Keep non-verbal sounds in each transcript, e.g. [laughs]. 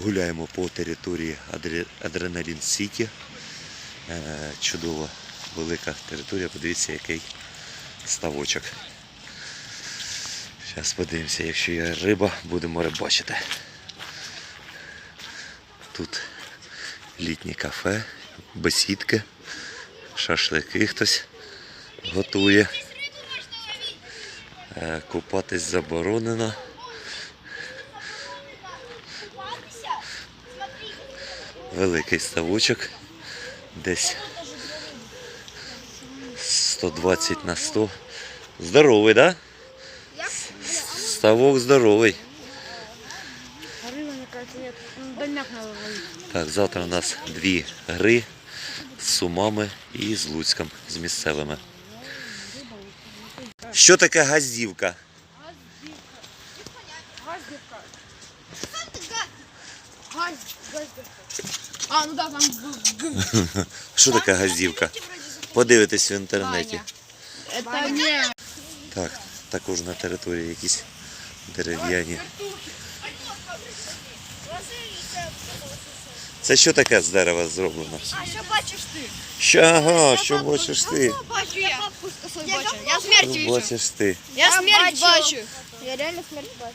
Гуляємо по території Адре- Адреналін Сіті. Е, Чудова велика територія. Подивіться, який ставочок. Зараз подивимося, якщо є риба, будемо рибачити. Тут літнє кафе, бесідки, шашлики хтось готує. Е, Купатись заборонено. Великий ставочок. Десь 120 на 100. Здоровий, так? Да? Ставок здоровий. Так, завтра у нас дві гри з Сумами і з Луцьком, з місцевими. Що таке газівка? Газдевка. Газ, газдевка. А, ну да, там. [laughs] Що таке газівка? Подивитись в інтернеті. Это не... Так, також на території якісь дерев'яні. Це що таке з дерева зроблено? А що бачиш ти? Що, ага, що бачиш ти? Бачу я. Бабку з косою бачу. Я Що смерть вижу. бачиш ти? Я смерть бачу. Я реально смерть бачу.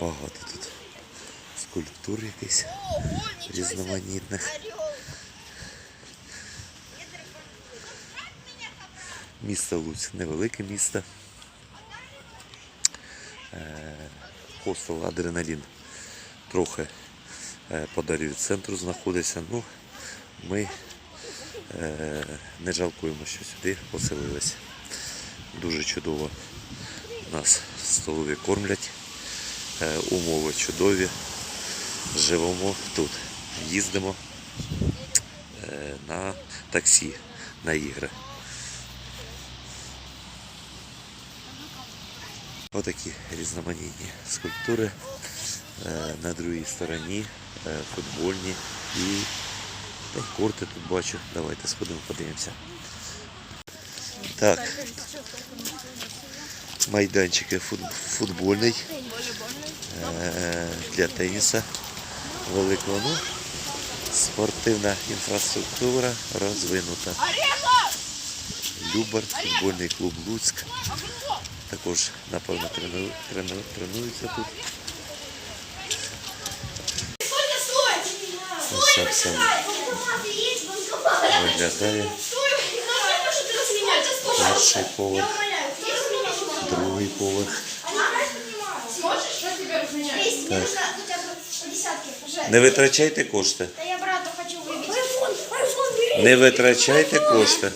Багато тут скульптур якихось різноманітних. Місто Луць невелике місто. Е, Хостел Адреналін трохи е, подалі від центру знаходиться. Ну, ми е, не жалкуємо, що сюди поселилися. Дуже чудово нас в столові кормлять. Е, Умови чудові. Живемо тут. Їздимо е, на таксі, на ігри. Отакі різноманітні скульптури. Е, На другій стороні футбольні і корти тут бачу. Давайте сходимо, подивимося. Так. Майданчики футбольний для теніса великого. Ну, спортивна інфраструктура розвинута. Любар, футбольний клуб Луцьк. Також, напевно, трену, трену, тренуються тут. Ось так все виглядає. Перший поверх, другий поверх. Не витрачайте кошти. Не витрачайте кошти.